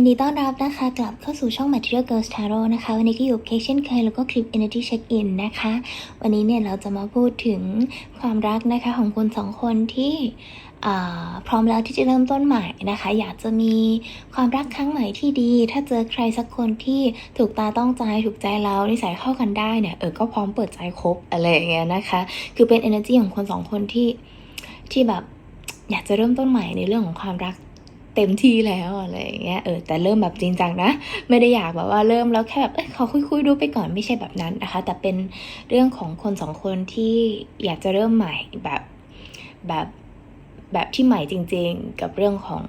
ยินดีต้อนรับนะคะ กลับเข้าสู่ช่อง Material Girls Tarot นะคะ วันนี้ก็อยู่เคเช่นเคยแล้วก็คลิป Energy Check In นะคะ วันนี้เนี่ยเราจะมาพูดถึงความรักนะคะของคนสองคนที่พร้อมแล้วที่จะเริ่มต้นใหม่นะคะ อยากจะมีความรักครั้งใหม่ที่ดี ถ้าเจอใครสักคนที่ถูกตาต้องใจถูกใจเรานิสัยเข้ากันได้เนี่ยเออก็พร้อมเปิดใจคบอะไรอย่างเงี้ยนะคะ คือเป็น energy ของคนสองคนที่ที่แบบอยากจะเริ่มต้นใหม่ในเรื่องของความรัก เต็มที่แล้วอะไรอย่างเงี้ยเออแต่เริ่มแบบจริงจังนะ ไม่ได้อยากแบบว่าเริ่มแล้วแค่แบบเอ้ยขอคุยๆดูไปก่อนไม่ใช่แบบนั้นนะคะ แต่เป็นเรื่องของคนสองคนที่อยากจะเริ่มใหม่แบบแบบแบบที่ใหม่จริง ๆ กับเรื่องของ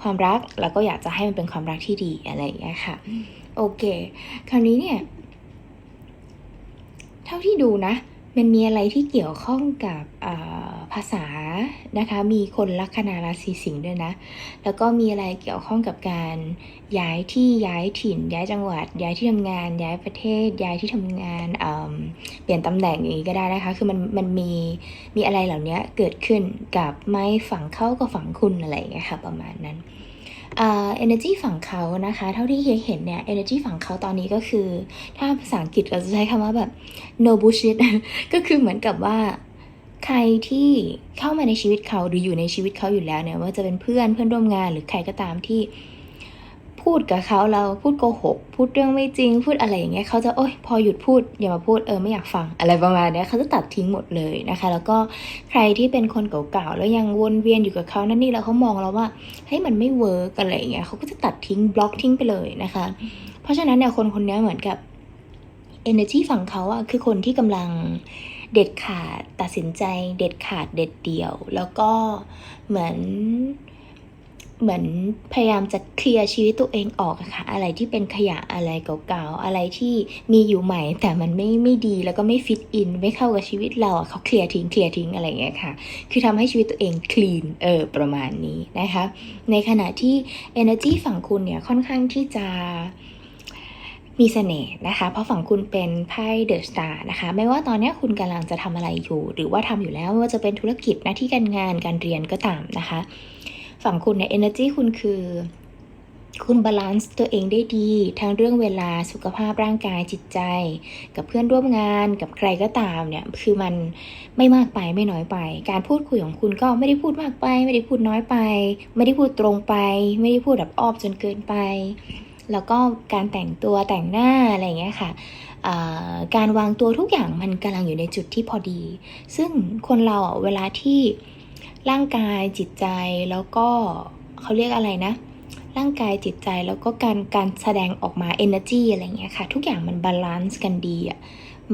ความรัก แล้วก็อยากจะให้มันเป็นความรักที่ดีอะไรอย่างเงี้ยค่ะ โอเค คราวนี้เนี่ย เท่าที่ดูนะ มันมีอะไรที่เกี่ยวข้องกับภาษานะคะ มีคนลัคนาราศีสิงห์ด้วยนะ แล้วก็มีอะไรเกี่ยวข้องกับการย้ายที่ย้ายถิ่น ย้ายจังหวัด ย้ายที่ทำงาน ย้ายประเทศ ย้ายที่ทำงานเเปลี่ยนตำแหน่งอย่างนี้ก็ได้นะคะ คือมันมันมีมีอะไรเหล่านี้เกิดขึ้นกับไม่ฝั่งเขากับฝั่งคุณอะไรอย่างเงี้ยค่ะประมาณนั้น เอ่อ energy ฝั่งเขานะคะ เท่าที่เฮียเห็นเนี่ย energy ฝั่งเขาตอนนี้ก็คือ ถ้าภาษาอังกฤษเราจะใช้คำว่าแบบ no bullshit ก็คือเหมือนกับว่าใครที่เข้ามาในชีวิตเขาหรืออยู่ในชีวิตเขาอยู่แล้วเนี่ยว่าจะเป็นเพื่อนเพื่อนร่วมงานหรือใครก็ตามที่ พูดกับเขาเราพูดโกหก พูดเรื่องไม่จริง พูดอะไรอย่างเงี้ยเขาจะโอ๊ยพอหยุดพูดอย่ามาพูดเออไม่อยากฟังอะไรประมาณเนี้ยเขาจะตัดทิ้งหมดเลยนะคะ แล้วก็ใครที่เป็นคนเก่าๆแล้วยังวนเวียนอยู่กับเขานั่นนี่แล้วเขามองเราว่าเฮ้ยมันไม่เวิร์กอะไรอย่างเงี้ยเขาก็จะตัดทิ้งบล็อกทิ้งไปเลยนะคะ เพราะฉะนั้นเนี่ยคนคนนี้เหมือนกับ energy ฝั่งเขาอะคือคนที่กำลังเด็ดขาดตัดสินใจเด็ดขาดเด็ดเดี่ยว แล้วก็เหมือน เหมือนพยายามจะเคลียร์ชีวิตตัวเองออกค่ะ อะไรที่เป็นขยะอะไรเก่าๆ อะไรที่มีอยู่ใหม่ แต่มันไม่ไม่ดีแล้วก็ไม่ฟิตอินไม่เข้ากับชีวิตเราเขาเคลียร์ทิ้งเคลียร์ทิ้งอะไรอย่างเงี้ยค่ะ คือทำให้ชีวิตตัวเองคลีนเออประมาณนี้นะคะ ในขณะที่ energy ฝั่งคุณเนี่ยค่อนข้างที่จะมีเสน่ห์นะคะ เพราะฝั่งคุณเป็นไพ่เดอะสตาร์นะคะ ไม่ว่าตอนนี้คุณกำลังจะทำอะไรอยู่ หรือว่าทำอยู่แล้วไม่ว่าจะเป็นธุรกิจหน้าที่การงานการเรียนก็ตามนะคะ ฝั่งคุณเนี่ย energy คุณคือ คุณบาลานซ์ตัวเองได้ดี ทั้งเรื่องเวลาสุขภาพร่างกายจิตใจ กับเพื่อนร่วมงานกับใครก็ตามเนี่ย คือมันไม่มากไปไม่น้อยไป การพูดคุยของคุณก็ไม่ได้พูดมากไป ไม่ได้พูดน้อยไป ไม่ได้พูดตรงไป ไม่ได้พูดแบบอ้อมจนเกินไป แล้วก็การแต่งตัวแต่งหน้าอะไรอย่างเงี้ยค่ะการวางตัวทุกอย่างมันกำลังอยู่ในจุดที่พอดี ซึ่งคนเราเวลาที่ ร่างกายจิตใจแล้วก็เขาเรียกอะไรนะ ร่างกายจิตใจแล้วก็การการแสดงออกมา energy อะไรเงี้ยค่ะ ทุกอย่างมันบาลานซ์กันดีอะ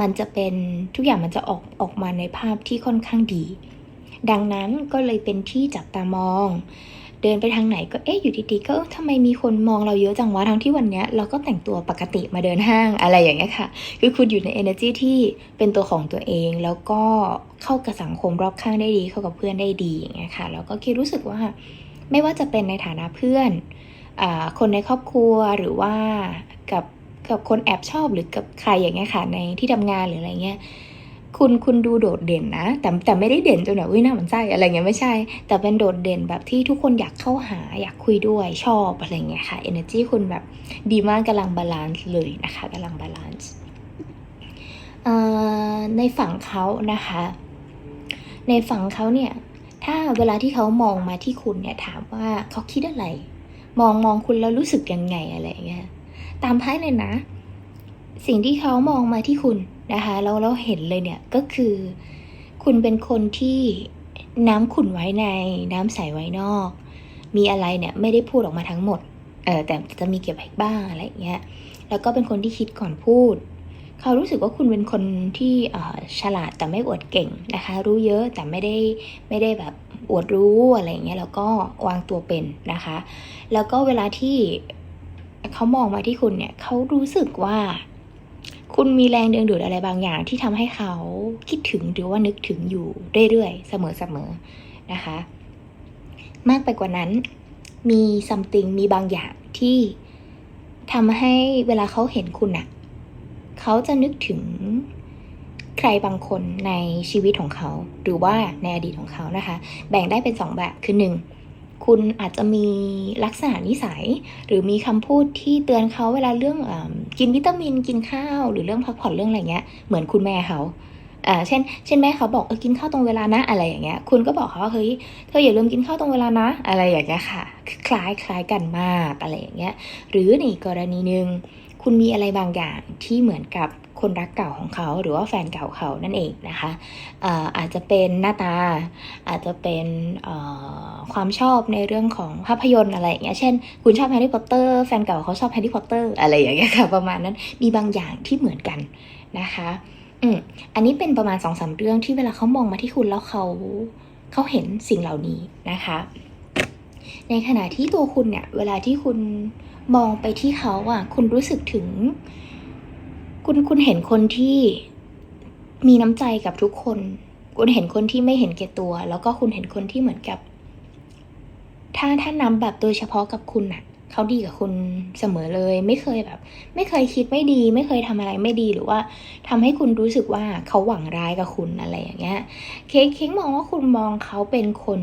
มันจะเป็นทุกอย่างมันจะออกออกมาในภาพที่ค่อนข้างดี ดังนั้นก็เลยเป็นที่จับตามอง เดินไปทางไหนก็เอ๊ะอยู่ดีๆก็ทำไมมีคนมองเราเยอะจังวะทั้งที่วันเนี้ยเราก็แต่งตัวปกติมาเดินห้างอะไรอย่างเงี้ยค่ะ คือคุณอยู่ใน energy ที่เป็นตัวของตัวเองแล้วก็เข้ากับสังคมรอบข้างได้ดี เข้ากับเพื่อนได้ดีอย่างเงี้ยค่ะแล้วก็คิดรู้สึกว่าไม่ว่าจะเป็นในฐานะเพื่อนอาคนในครอบครัวหรือว่ากับกับคนแอบชอบหรือกับใครอย่างเงี้ยค่ะในที่ทำงานหรืออะไรเงี้ย คุณคุณดูโดดเด่นนะ แต่แต่ไม่ได้เด่นจนแบบวิน่าหมันไส้อะไรเงี้ยไม่ใช่ แต่เป็นโดดเด่นแบบที่ทุกคนอยากเข้าหาอยากคุยด้วยชอบอะไรเงี้ยค่ะ energy คุณแบบดีมากกำลังบาลานซ์เลยนะคะกำลังบาลานซ์ในฝั่งเขานะคะ ในฝั่งเขาเนี่ยถ้าเวลาที่เขามองมาที่คุณเนี่ยถามว่าเขาคิดอะไร มองมองคุณแล้วรู้สึกยังไงอะไรเงี้ยตามไพ่เลยนะ สิ่งที่เขามองมาที่คุณ นะคะแล้วเราเห็นเลยเนี่ยก็คือ คุณเป็นคนที่น้ำขุ่นไว้ในน้ำใสไว้นอก มีอะไรเนี่ยไม่ได้พูดออกมาทั้งหมดเออแต่จะมีเก็บไว้บ้างอะไรอย่างเงี้ยแล้วก็เป็นคนที่คิดก่อนพูด เขารู้สึกว่าคุณเป็นคนที่ฉลาดแต่ไม่อวดเก่งนะคะ รู้เยอะแต่ไม่ได้ไม่ได้แบบอวดรู้อะไรอย่างเงี้ยแล้วก็วางตัวเป็นนะคะ แล้วก็เวลาที่เขามองมาที่คุณเนี่ยเขารู้สึกว่า คุณมีแรงดึงดูดอะไรบางอย่างที่ทำให้เขาคิดถึงหรือว่านึกถึงอยู่เรื่อยๆ เสมอๆนะคะ มากไปกว่านั้น มีซัมติงมีบางอย่างที่ทำให้เวลาเขาเห็นคุณอะเขาจะนึกถึงใครบางคนในชีวิตของเขา หรือว่าในอดีตของเขานะคะ แบ่งได้เป็นสองแบบคือหนึ่งคุณอาจจะมีลักษณะนิสัย หรือมีคำพูดที่เตือนเขาเวลาเรื่องอ กินวิตามินกินข้าวหรือเรื่องพักผ่อนเรื่องอะไรเงี้ยเหมือนคุณแม่เขาอ่าเช่น เช่นแม่เขาบอกเออกินข้าวตรงเวลานะอะไรอย่างเงี้ย คุณก็บอกเขาว่าเฮ้ยเธออย่าลืมกินข้าวตรงเวลานะ อะไรอย่างเงี้ยค่ะ คล้ายคล้ายกันมากอะไรอย่างเงี้ย หรือในกรณีหนึ่งคุณมีอะไรบางอย่างที่เหมือนกับ คนรักเก่าของเขาหรือว่าแฟนเก่าเขานั่นเองนะคะอาจจะเป็นหน้าตา อาจจะเป็นความชอบในเรื่องของภาพยนตร์อะไรอย่างเงี้ยเช่น คุณชอบแฮร์รี่พอตเตอร์แฟนเก่าเขาชอบแฮร์รี่พอตเตอร์อะไรอย่างเงี้ยค่ะประมาณนั้นมีบางอย่างที่เหมือนกันนะคะอืมอันนี้เป็นประมาณสองสามเรื่องที่เวลาเขามองมาที่คุณแล้วเขาเขาเห็นสิ่งเหล่านี้นะคะ ในขณะที่ตัวคุณเนี่ยเวลาที่คุณมองไปที่เขาอะคุณรู้สึกถึง คุณคุณเห็นคนที่มีน้ำใจกับทุกคน คุณเห็นคนที่ไม่เห็นแก่ตัว แล้วก็คุณเห็นคนที่เหมือนกับ ถ้าถ้านำแบบโดยเฉพาะกับคุณน่ะเขาดีกับคุณเสมอเลย ไม่เคยแบบ ไม่เคยคิดไม่ดี ไม่เคยทำอะไรไม่ดีหรือว่าทำให้คุณรู้สึกว่าเขาหวังร้ายกับคุณอะไรอย่างเงี้ย เค้กเค้กมองว่าคุณมองเขาเป็นคน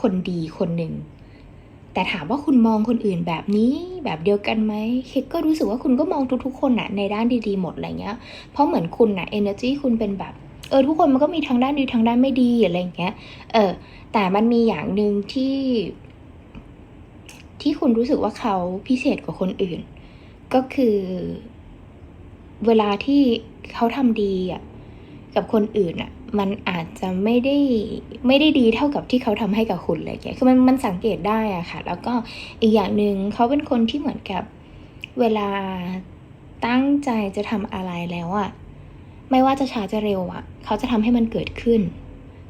คนดีคนหนึ่ง แต่ถามว่าคุณมองคนอื่นแบบนี้แบบเดียวกันไหมเคก็รู้สึกว่าคุณก็มองทุกๆคนน่ะในด้านดีๆหมดอะไรเงี้ย เพราะเหมือนคุณน่ะ energy คุณเป็นแบบเออทุกคนมันก็มีทางด้านดีทางด้านไม่ดีอะไรเงี้ย เออ แต่มันมีอย่างหนึ่งที่ ที่คุณรู้สึกว่าเขาพิเศษกว่าคนอื่น ก็คือ เวลาที่เขาทำดีอะกับคนอื่นอะ มันอาจจะไม่ได้ไม่ได้ดีเท่ากับที่เขาทำให้กับคุณเลยแกคือมันมันสังเกตได้อะค่ะ แล้วก็อีกอย่างหนึ่งเขาเป็นคนที่เหมือนกับเวลาตั้งใจจะทำอะไรแล้วอะไม่ว่าจะช้าจะเร็วอะเขาจะทำให้มันเกิดขึ้น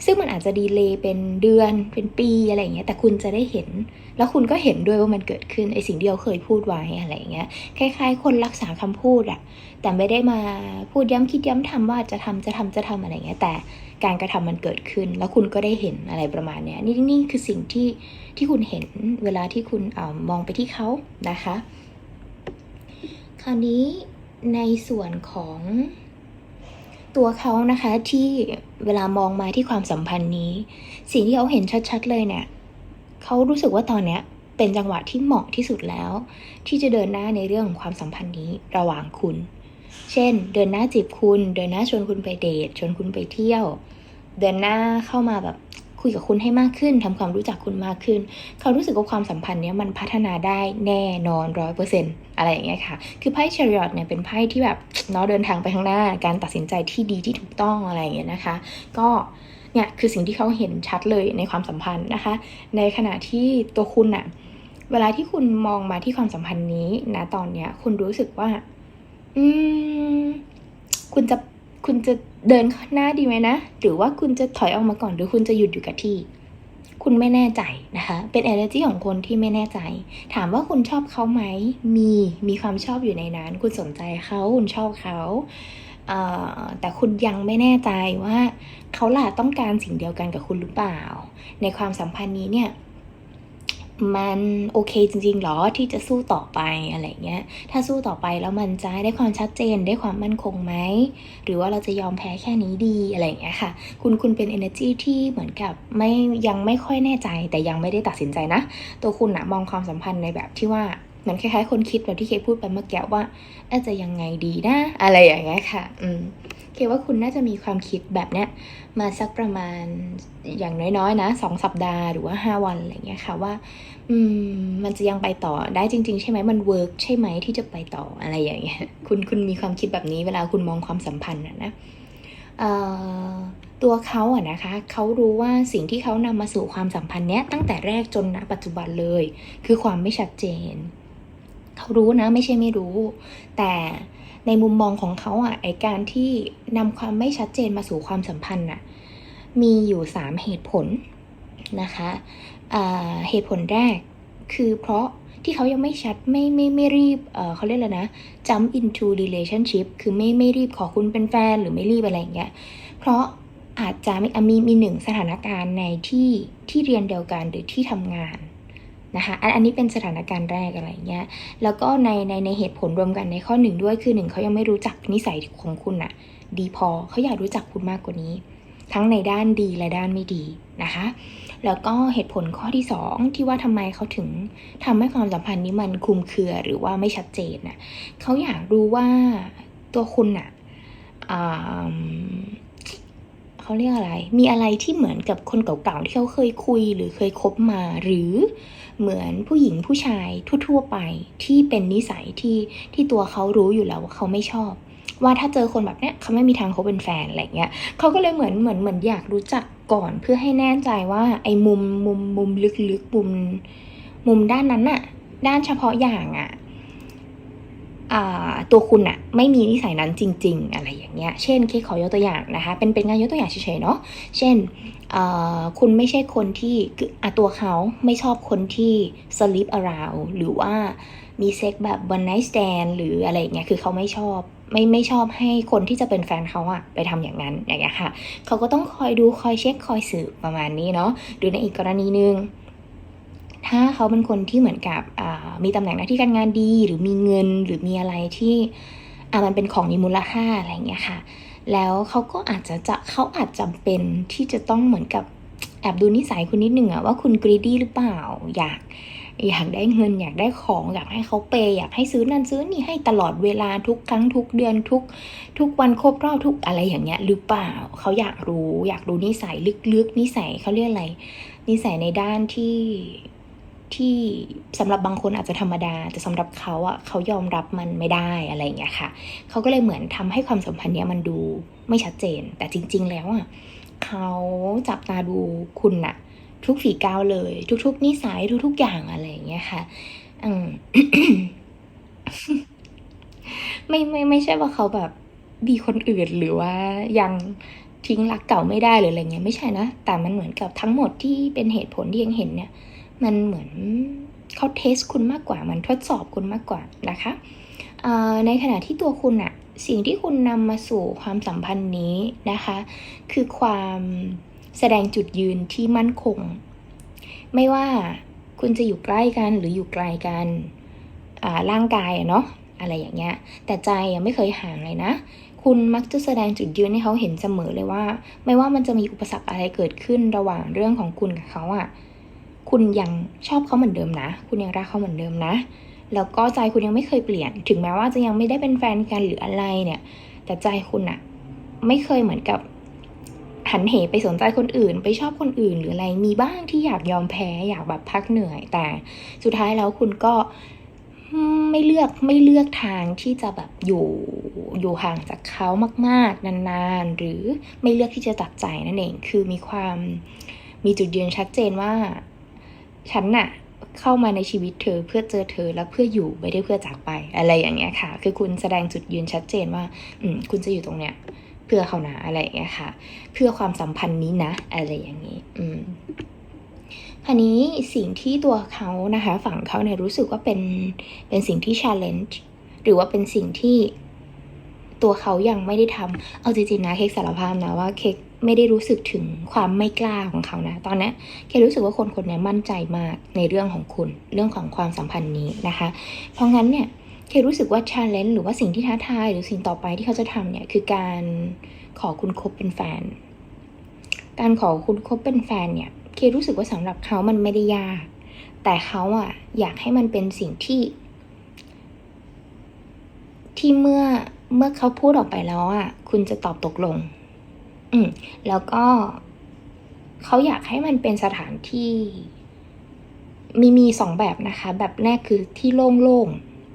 ซึ่งมันอาจจะดีเลย์เป็นเดือนเป็นปีอะไรอย่างเงี้ยแต่คุณจะได้เห็น แล้วคุณก็เห็นด้วยว่ามันเกิดขึ้นไอสิ่งที่เขาเคยพูดไว้อะไรอย่างเงี้ยคล้ายๆ คนรักษาคำพูดอะแต่ไม่ได้มาพูดย้ำคิดย้ำทำว่าจะทำจะทำจะทำอะไรอย่างเงี้ยแต่การกระทำมันเกิดขึ้น แล้วคุณก็ได้เห็นอะไรประมาณเนี้ยนี่นี่คือสิ่งที่ที่คุณเห็นเวลาที่คุณอมองไปที่เขานะคะ คราวนี้ในส่วนของ ตัวเขานะคะที่เวลามองมาที่ความสัมพันธ์นี้ สิ่งที่เขาเห็นชัดๆเลยเนี่ยเขารู้สึกว่าตอนเนี้ยเป็นจังหวะที่เหมาะที่สุดแล้ว ที่จะเดินหน้าในเรื่องของความสัมพันธ์นี้ระหว่างคุณ เช่น เดินหน้าจีบคุณ เดินหน้าชวนคุณไปเดทชวนคุณไปเที่ยว เดินหน้าเข้ามาแบบ คุยกับคุณให้มากขึ้นทำความรู้จักคุณมากขึ้น เขารู้สึกว่าความสัมพันธ์เนี้ยมันพัฒนาได้แน่นอนร้อยเปอร์เซ็นต์อะไรอย่างเงี้ยค่ะ คือไพ่เชริอตเนี่ยเป็นไพ่ที่แบบเนาะเดินทางไปข้างหน้า การตัดสินใจที่ดีที่ถูกต้องอะไรอย่างเงี้ยนะคะ ก็เนี่ยคือสิ่งที่เขาเห็นชัดเลยในความสัมพันธ์นะคะ ในขณะที่ตัวคุณอะเวลาที่คุณมองมาที่ความสัมพันธ์นี้นะตอนเนี้ย คุณรู้สึกว่า อืม คุณจะ คุณจะเดินหน้าดีไหมนะ หรือว่าคุณจะถอยออกมาก่อน หรือคุณจะหยุดอยู่กับที่ คุณไม่แน่ใจนะคะ เป็น energy ของคนที่ไม่แน่ใจ ถามว่าคุณชอบเขาไหม มี มีความชอบอยู่ในนั้น คุณสนใจเขาคุณชอบเขาแต่คุณยังไม่แน่ใจว่าเขาล่ะต้องการสิ่งเดียวกันกับคุณหรือเปล่า ในความสัมพันธ์นี้เนี่ย มันโอเคจริงๆหรอที่จะสู้ต่อไปอะไรเงี้ย ถ้าสู้ต่อไปแล้วมันจะได้ความชัดเจนได้ความมั่นคงไหม หรือว่าเราจะยอมแพ้แค่นี้ดีอะไรเงี้ยค่ะ คุณคุณเป็น energy ที่เหมือนกับไม่ยังไม่ค่อยแน่ใจแต่ยังไม่ได้ตัดสินใจนะ ตัวคุณอะมองความสัมพันธ์ในแบบที่ว่าเหมือนคล้ายๆ คนคิดแบบที่เคพูดไปเมื่อกี้ว่าอาจจะยังไงดีนะ อะไรอย่างเงี้ยค่ะ อืม คว่าคุณน่าจะมีความคิดแบบเนี้ยมาสักประมาณอย่างน้อยๆนะสองสัปดาห์หรือว่าห้าวันอะไรเงี้ยค่ะว่า อืมมันจะยังไปต่อได้จริง ๆ ใช่ไหมมันเวิร์กใช่ไหมที่จะไปต่ออะไรอย่างเงี้ยคุณคุณมีความคิดแบบนี้เวลาคุณมองความสัมพันธ์อะนะเอ่อตัวเขาอะนะคะเขารู้ว่าสิ่งที่เขานำมาสู่ความสัมพันธ์เนี้ยตั้งแต่แรกจนณปัจจุบันเลย คือความไม่ชัดเจน เขารู้นะไม่ใช่ไม่รู้ แต่ ในมุมมองของเขาอะไอการที่นำความไม่ชัดเจนมาสู่ความสัมพันธ์น่ะมีอยู่สามเหตุผลนะคะเหตุผลแรกคือเพราะที่เขายังไม่ชัดไม่ไม่ไม่รีบเเขาเรียกอะไรนะ jump into relationship คือไม่ไม่รีบขอคุณเป็นแฟนหรือไม่รีบอะไรอย่างเงี้ย เพราะอาจจะมีมีมีหนึ่งสถานการณ์ในที่ที่เรียนเดียวกันหรือที่ทำงาน นะคะอันนี้เป็นสถานการณ์แรกอะไรเงี้ยแล้วก็ในในในเหตุผลรวมกันในข้อหนึ่งด้วยคือหนึ่งเขายังไม่รู้จักนิสัยของคุณอะดีพอเขาอยากรู้จักคุณมากกว่านี้ ทั้งในด้านดีและด้านไม่ดีนะคะแล้วก็เหตุผลข้อที่สองที่ว่าทำไมเขาถึงทำให้ความสัมพันธ์นี้มันคลุมเครือหรือว่าไม่ชัดเจนน่ะเขาอยากรู้ว่าตัวคุณน่ะอ่า เขาเรียกอะไร มีอะไรที่เหมือนกับคนเก่าๆที่เขาเคยคุยหรือเคยคบมา หรือเหมือนผู้หญิงผู้ชายทั่ว ๆ ไปที่เป็นนิสัยที่ที่ตัวเขารู้อยู่แล้วว่าเขาไม่ชอบ ว่าถ้าเจอคนแบบเนี้ยเขาไม่มีทางเขาเป็นแฟนอะไรเงี้ยเขาก็เลยเหมือนเหมือนเหมือนอยากรู้จักก่อนเพื่อให้แน่ใจว่าไอ้มุมมุมมุมลึกๆมุมมุมด้านนั้นอะด้านเฉพาะอย่างอะอ่า ตัวคุณอะไม่มีนิสัยนั้นจริง ๆ อะไรอย่างเงี้ย เช่นเคขอยกตัวอย่างนะคะ เป็นเป็นงานยกตัวอย่างเฉยๆเนาะ เช่นคุณไม่ใช่คนที่อะตัวเขาไม่ชอบคนที่ sleep around หรือว่ามีเซ็กแบบ one night stand หรืออะไรอย่างเงี้ย คือเขาไม่ชอบไม่ไม่ชอบให้คนที่จะเป็นแฟนเขาอะไปทำอย่างนั้นอย่างเงี้ยค่ะ เขาก็ต้องคอยดูคอยเช็คคอยสืบประมาณนี้เนาะหรือในอีกกรณีหนึ่ง ถ้าเขาเป็นคนที่เหมือนกับมีตำแหน่งหน้าที่การงานดี หรือมีเงินหรือมีอะไรที่อ่ามันเป็นของมีมูลค่าอะไรเงี้ยค่ะ แล้วเขาก็อาจจะจะเขาอาจจำเป็นที่จะต้องเหมือนกับแอบดูนิสัยคุณนิดหนึ่งอะว่าคุณกรีดี้หรือเปล่า อยากอยากได้เงิน อยากได้ของอยากให้เขาเปย์อยากให้ซื้อนั่นซื้อนี่ให้ตลอดเวลาทุกครั้งทุกเดือนทุก ทุกวันครบรอบทุกอะไรอย่างเงี้ยหรือเปล่าเขาอยากรู้ อยากรู้นิสัยลึกๆนิสัยเขาเรียกอะไร นิสัยในด้านที่ ที่สำหรับบางคนอาจจะธรรมดา แต่สำหรับเขาอะเขายอมรับมันไม่ได้อะไรอย่างเงี้ยค่ะ เขาก็เลยเหมือนทำให้ความสัมพันธ์เนี้ยมันดูไม่ชัดเจน แต่จริง ๆ แล้วอะเขาจับตาดูคุณน่ะ ทุกฝีก้าวเลย ทุก ๆ นิสัยทุก ๆ อย่างอะไรอย่างเงี้ยค่ะอืมไม่ไม่ไม่ใช่ว่าเขาแบบมีคนอื่นหรือว่ายังทิ้งรักเก่าไม่ได้หรืออะไรเงี้ยไม่ใช่นะ แต่มันเหมือนกับทั้งหมดที่เป็นเหตุผลที่ยังเห็นเนี่ย มันเหมือนเขาเทสคุณมากกว่า มันทดสอบคุณมากกว่านะคะในขณะที่ตัวคุณอะสิ่งที่คุณนำมาสู่ความสัมพันธ์นี้นะคะ คือความแสดงจุดยืนที่มั่นคง ไม่ว่าคุณจะอยู่ใกล้กันหรืออยู่ไกลกันร่างกายอะเนาะอะไรอย่างเงี้ย แต่ใจอะไม่เคยห่างเลยนะ คุณมักจะแสดงจุดยืนให้เขาเห็นเสมอเลยว่า ไม่ว่ามันจะมีอุปสรรคอะไรเกิดขึ้นระหว่างเรื่องของคุณกับเขาอะ คุณยังชอบเขาเหมือนเดิมนะ คุณยังรักเขาเหมือนเดิมนะ แล้วก็ใจคุณยังไม่เคยเปลี่ยน ถึงแม้ว่าจะยังไม่ได้เป็นแฟนกันหรืออะไรเนี่ย แต่ใจคุณอะไม่เคยเหมือนกับหันเหไปสนใจคนอื่น ไปชอบคนอื่นหรืออะไร มีบ้างที่อยากยอมแพ้อยากแบบพักเหนื่อย แต่สุดท้ายแล้วคุณก็ไม่เลือกไม่เลือกทางที่จะแบบอยู่อยู่ห่างจากเขามากๆ นานๆ หรือไม่เลือกที่จะตัดใจนั่นเอง คือมีความมีจุดยืนชัดเจนว่า ฉันน่ะเข้ามาในชีวิตเธอเพื่อเจอเธอแล้วเพื่ออยู่ไม่ได้เพื่อจากไปอะไรอย่างเงี้ยค่ะ คือคุณแสดงจุดยืนชัดเจนว่า อืมคุณจะอยู่ตรงเนี้ยเพื่อเขานะอะไรอย่างเงี้ยค่ะ เพื่อความสัมพันธ์นี้นะ อะไรอย่างนี้ อืมคราวนี้สิ่งที่ตัวเขานะคะ ฝั่งเขาเนี่ยรู้สึกว่าเป็นเป็นสิ่งที่ challenge หรือว่าเป็นสิ่งที่ตัวเขายังไม่ได้ทำเอาจริงๆนะเค้กสารภาพนะว่าเค้ก ไม่ได้รู้สึกถึงความไม่กล้าของเขานะ ตอนนี้เค้กรู้สึกว่าคนคนนี้มั่นใจมากในเรื่องของคุณ เรื่องของความสัมพันธ์นี้นะคะ เพราะงั้นเนี่ยเครู้สึกว่า challenge หรือว่าสิ่งที่ท้าทายหรือสิ่งต่อไปที่เขาจะทำเนี่ยคือการขอคุณคบเป็นแฟน การขอคุณคบเป็นแฟนเนี่ยเครู้สึกว่าสำหรับเขามันไม่ได้ยาก แต่เขาอะอยากให้มันเป็นสิ่งที่ ที่เมื่อเมื่อเขาพูดออกไปแล้วอะคุณจะตอบตกลง อืมแล้วก็เขาอยากให้มันเป็นสถานที่มีมีสองแบบนะคะ แบบแรกคือที่โล่ง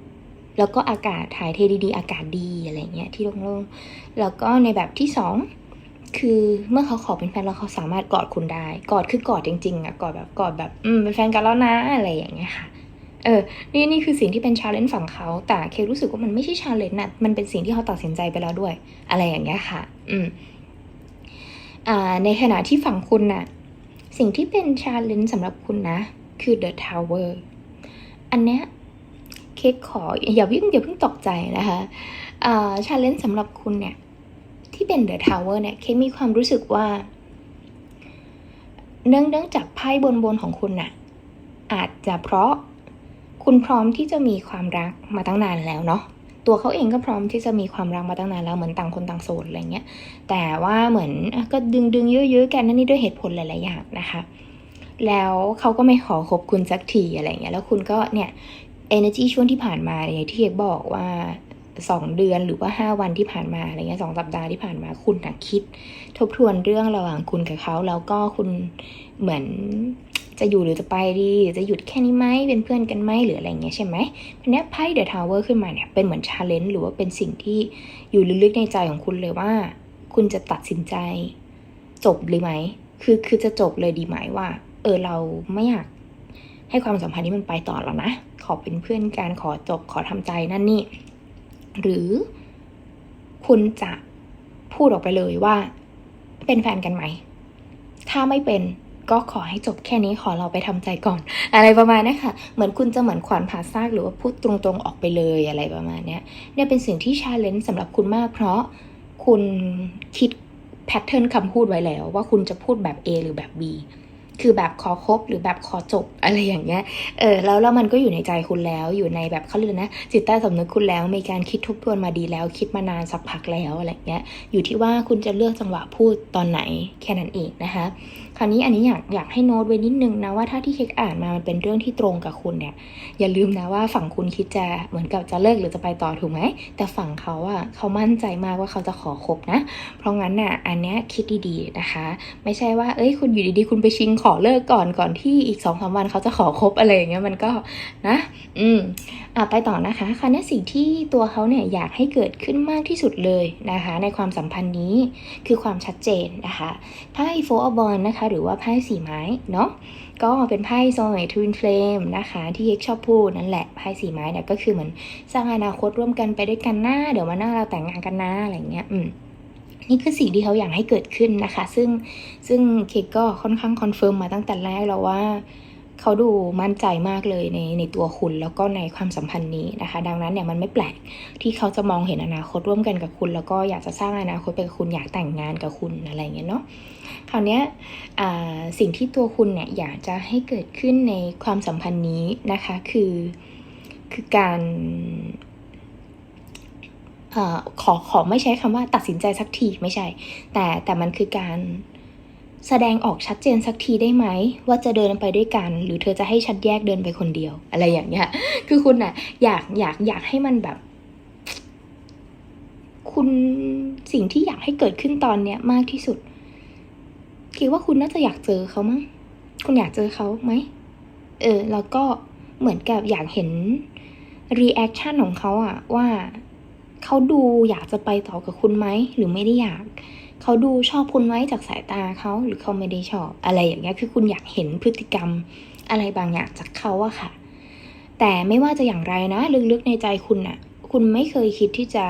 ๆ แล้วก็อากาศถ่ายเทดีๆ อากาศดีอะไรเงี้ยที่โล่งๆ แล้วก็ในแบบที่สองคือเมื่อเขาขอเป็นแฟนแล้วเขาสามารถกอดคุณได้ กอดคือกอดจริงๆอะกอดแบบกอดแบบอืมเป็นแฟนกันแล้วนะอะไรอย่างเงี้ยค่ะเออ นี่นี่คือสิ่งที่เป็นชาเลนจ์ฝั่งเขา แต่เครู้สึกว่ามันไม่ใช่ชาเลนจ์นะมันเป็นสิ่งที่เขาตัดสินใจไปแล้วด้วย อะไรอย่างเงี้ยค่ะ อืม ในขณะที่ฝั่งคุณน่ะสิ่งที่เป็นชาเลนจ์สำหรับคุณนะ คือ The Tower อันเนี้ยเค้กขออย่าเพิ่งอย่าเพิ่งตกใจนะคะอ่าชาเลนจ์สำหรับคุณเนี่ยที่เป็น The Tower เนี่ยเค้กมีความรู้สึกว่า เนื่องเนื่องจากไพ่บนบนของคุณน่ะอาจจะเพราะคุณพร้อมที่จะมีความรักมาตั้งนานแล้วเนาะ ตัวเขาเองก็พร้อมที่จะมีความรักมาตั้งนานแล้วเหมือนต่างคนต่างโสดอะไรเงี้ยแต่ว่าเหมือนก็ดึงดึงๆยื้อๆกันนั่นนี่ด้วยเหตุผลหลายๆอย่างนะคะ แล้วเขาก็ไม่ขอคบคุณสักทีอะไรเงี้ยแล้วคุณก็เนี่ย energy ช่วงที่ผ่านมาเนี่ยที่เอกบอกว่าสองเดือนหรือว่าห้าวันที่ผ่านมาอะไรเงี้ยสองสัปดาห์ที่ผ่านมาคุณนะคิด ทบทวนเรื่องระหว่างคุณกับเขาแล้วก็คุณเหมือน จะอยู่หรือจะไปดี จะหยุดแค่นี้ไหมเป็นเพื่อนกันไหมหรืออะไรเงี้ยใช่ไหมทีเนี้ไพ่เดอะทาวเวอร์ขึ้นมาเนี่ยเป็นเหมือนชาเลนจ์หรือว่าเป็นสิ่งที่อยู่ลึกๆในใจของคุณเลยว่า คุณจะตัดสินใจ จบหรือไหมคือคือจะจบเลยดีไหมว่า เออเราไม่อยากให้ความสัมพันธ์นี้มันไปต่อแล้วนะ ขอเป็นเพื่อนกันขอจบขอทำใจนั่นนี่ หรือคุณจะพูดออกไปเลยว่า เป็นแฟนกันไหม ถ้าไม่เป็น ก็ขอให้จบแค่นี้ขอเราไปทำใจก่อน อะไรประมาณนี้ค่ะ เหมือนคุณจะเหมือนขวานผ่าซากหรือว่าพูดตรงๆออกไปเลยอะไรประมาณนี้เนี่ยเป็นสิ่งที่ชาเลนจ์สำหรับคุณมาก เพราะคุณคิดแพทเทิร์นคำพูดไว้แล้ว ว่าคุณจะพูดแบบ A หรือแบบ B คือแบบขอคบหรือแบบขอจบอะไรอย่างเงี้ย เออแล้วแล้วมันก็อยู่ในใจคุณแล้วอยู่ในแบบเขาเรียกนะจิตใต้สำนึกคุณแล้วมีการคิดทบทวนมาดีแล้ว คิดมานานสักพักแล้วอะไรเงี้ยอยู่ที่ว่าคุณจะเลือกจังหวะพูดตอนไหนแค่นั้นเองนะคะ คราวนี้อันนี้อยากอยากให้โน้ตไว้นิดนึงนะว่าถ้าที่เค้กอ่านมามันเป็นเรื่องที่ตรงกับคุณเนี่ยอย่าลืมนะว่าฝั่งคุณคิดจะเหมือนกับจะเลิกหรือจะไปต่อถูกไหมแต่ฝั่งเขาอะเขามั่นใจมากว่าเขาจะขอคบนะ เพราะงั้นน่ะอันเนี้ยคิดดีๆนะคะ ไม่ใช่ว่าเอ้ยคุณอยู่ดีๆ คุณไปชิงขอเลิกก่อนก่อนที่อีกสองสามวันเขาจะขอคบอะไรเงี้ยมันก็นะ อืมอะไปต่อนะคะคราวนี้สิ่งที่ตัวเขาเนี่ยอยากให้เกิดขึ้นมากที่สุดเลยนะคะ ในความสัมพันธ์นี้คือความชัดเจนนะคะไพ่โฟร์บอลนะคะ หรือว่าไพ่สีไม้เนาะก็เป็นไพ่โซนทวินเฟลมนะคะ ที่เอกชอบพูดนั่นแหละไพ่สีไม้เนี่ยก็คือเหมือนสร้างอนาคตร่วมกันไปด้วยกันหน้าเดี๋ยววันหน้าเราแต่งงานกันนะอะไรเงี้ยอืม นี่คือสิ่งที่เขาอยากให้เกิดขึ้นนะคะ ซึ่งซึ่งเคกก็ค่อนข้างคอนเฟิร์มมาตั้งแต่แรกแล้วว่าเขาดูมั่นใจมากเลยในในตัวคุณแล้วก็ในความสัมพันธ์นี้นะคะ ดังนั้นเนี่ยมันไม่แปลกที่เขาจะมองเห็นอนาคตร่วมกันกับคุณ แล้วก็อยากจะสร้างอนาคตไปกับคุณอยากแต่งงานกับคุณอะไรอย่างเงี้ยเนาะคราวเนี้ยอ่าสิ่งที่ตัวคุณเนี่ยอยากจะให้เกิดขึ้นในความสัมพันธ์นี้นะคะคือคือการ อขอขอไม่ใช้คำว่าตัดสินใจสักทีไม่ใช่ แต่แต่มันคือการแสดงออกชัดเจนสักทีได้ไหม ว่าจะเดินไปด้วยกัน หรือเธอจะให้ชัดแยกเดินไปคนเดียว อะไรอย่างเงี้ย คือคุณน่ะอยากอยากอยากให้มันแบบ คุณสิ่งที่อยากให้เกิดขึ้นตอนเนี้ยมากที่สุดคิดว่าคุณน่าจะอยากเจอเขามั้งคุณอยากเจอเขาไหมเออแล้วก็เหมือนกับอยากเห็นรีแอคชั่นของเขาอะว่า เขาดูอยากจะไปต่อกับคุณไหมหรือไม่ได้อยาก เขาดูชอบคุณไหมจากสายตาเขาหรือเขาไม่ได้ชอบ อะไรอย่างเงี้ยคือคุณอยากเห็นพฤติกรรมอะไรบางอย่างจากเขาอะค่ะ แต่ไม่ว่าจะอย่างไรนะลึกๆในใจคุณน่ะคุณไม่เคยคิดที่จะ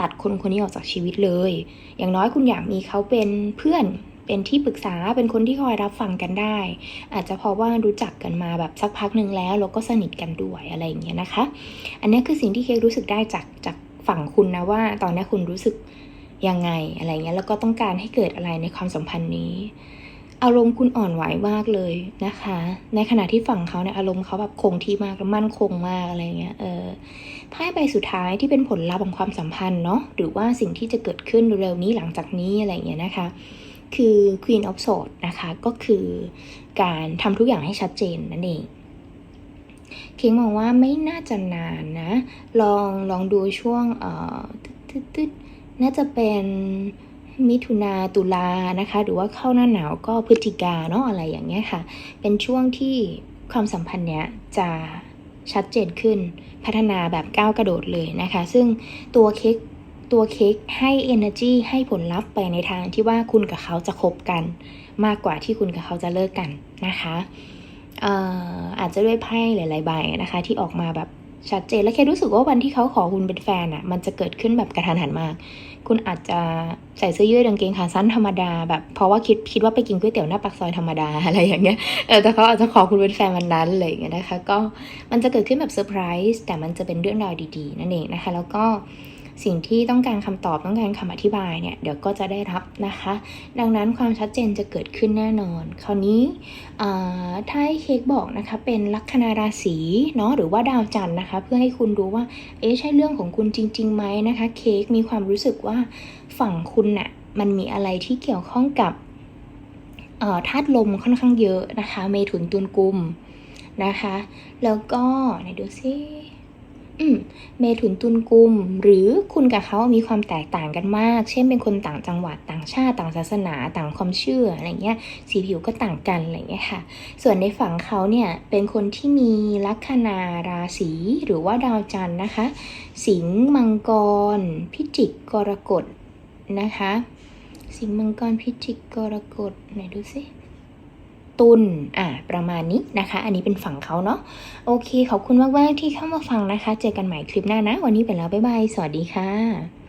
ตัดคนคนนี้ออกจากชีวิตเลย อย่างน้อยคุณอยากมีเขาเป็นเพื่อนเป็นที่ปรึกษาเป็นคนที่คอยรับฟังกันได้ อาจจะเพราะว่ารู้จักกันมาแบบสักพักหนึ่งแล้วแล้วก็สนิทกันด้วยอะไรอย่างเงี้ยนะคะ อันนี้คือสิ่งที่เคกรู้สึกได้จากจาก ฝั่งคุณนะว่า ตอนนี้คุณรู้สึกยังไงอะไรเงี้ยแล้วก็ต้องการให้เกิดอะไรในความสัมพันธ์นี้ อารมณ์คุณอ่อนไหวมากเลยนะคะ ในขณะที่ฝั่งเขาเนี่ยอารมณ์เขาแบบคงที่มากและมั่นคงมากอะไรเงี้ยเออไพ่ใบสุดท้ายที่เป็นผลลัพธ์ของความสัมพันธ์เนาะหรือว่าสิ่งที่จะเกิดขึ้นเร็วๆนี้หลังจากนี้อะไรเงี้ยนะคะ คือ Queen of Swords นะคะก็คือการทำทุกอย่างให้ชัดเจนนั่นเอง เค้กมองว่าไม่น่าจะนานนะ ลองลองดูช่วงเอ่อตึ๊ดตึ๊ดน่าจะเป็นมิถุนาตุลานะคะ หรือว่าเข้าหน้าหนาวก็พฤศจิกาเนาะอะไรอย่างเงี้ยค่ะ เป็นช่วงที่ความสัมพันธ์เนี้ยจะชัดเจนขึ้นพัฒนาแบบก้าวกระโดดเลยนะคะ ซึ่งตัวเค้กตัวเค้กให้ energy ให้ผลลัพธ์ไปในทางที่ว่าคุณกับเขาจะคบกัน มากกว่าที่คุณกับเขาจะเลิกกันนะคะ อาจจะด้วยไพ่หลาย ๆ ใบนะคะ ที่ออกมาแบบชัดเจนและแค่รู้สึกว่าวันที่เขาขอคุณเป็นแฟนอะ่ะ มันจะเกิดขึ้นแบบกระทันหันมาก คุณอาจจะใส่เสื้อยืดกางเกงขาสั้นธรรมดาแบบเพราะว่าคิดคิดว่าไปกินก๋วยเตี๋ยวหน้าปากซอยธรรมดาอะไรอย่างเงี้ยเออแต่เขาอาจจะขอคุณเป็นแฟนวันนั้นอะไรอย่างเงี้ยนะคะ ก็มันจะเกิดขึ้นแบบเซอร์ไพรส์แต่มันจะเป็นเรื่องราวดี ๆ นั่นเองนะคะ แล้วก็ สิ่งที่ต้องการคำตอบต้องการคำอธิบายเนี่ยเดี๋ยวก็จะได้รับนะคะ ดังนั้นความชัดเจนจะเกิดขึ้นแน่นอน คราวนี้ถ้าให้เค้กบอกนะคะเป็นลัคนาราศีเนาะหรือว่าดาวจันทร์นะคะ เพื่อให้คุณรู้ว่าเอ๊ะใช่เรื่องของคุณจริงๆไหมนะคะเค้กมีความรู้สึกว่าฝั่งคุณน่ะมันมีอะไรที่เกี่ยวข้องกับธาตุลมค่อนข้างเยอะนะคะ เมถุนตุลกุมนะคะ แล้วก็ไหนดูซิ เมถุนตุลกุม หรือคุณกับเขามีความแตกต่างกันมาก เช่นเป็นคนต่างจังหวัดต่างชาติต่างศาสนา ต่างความเชื่ออะไรเงี้ยสีผิวก็ต่างกันอะไรเงี้ยค่ะ ส่วนในฝั่งเขาเนี่ยเป็นคนที่มีลัคนาราศีหรือว่าดาวจันทร์นะคะ สิงห์มังกร พิจิกกรกฎนะคะ สิงห์มังกรพิจิกกรกฎไหนดูสิ ตุลอะประมาณนี้นะคะ อันนี้เป็นฝั่งเขาเนาะโอเคขอบคุณมากๆที่เข้ามาฟังนะคะ เจอกันใหม่คลิปหน้านะ วันนี้ไปแล้วบ๊ายบายสวัสดีค่ะ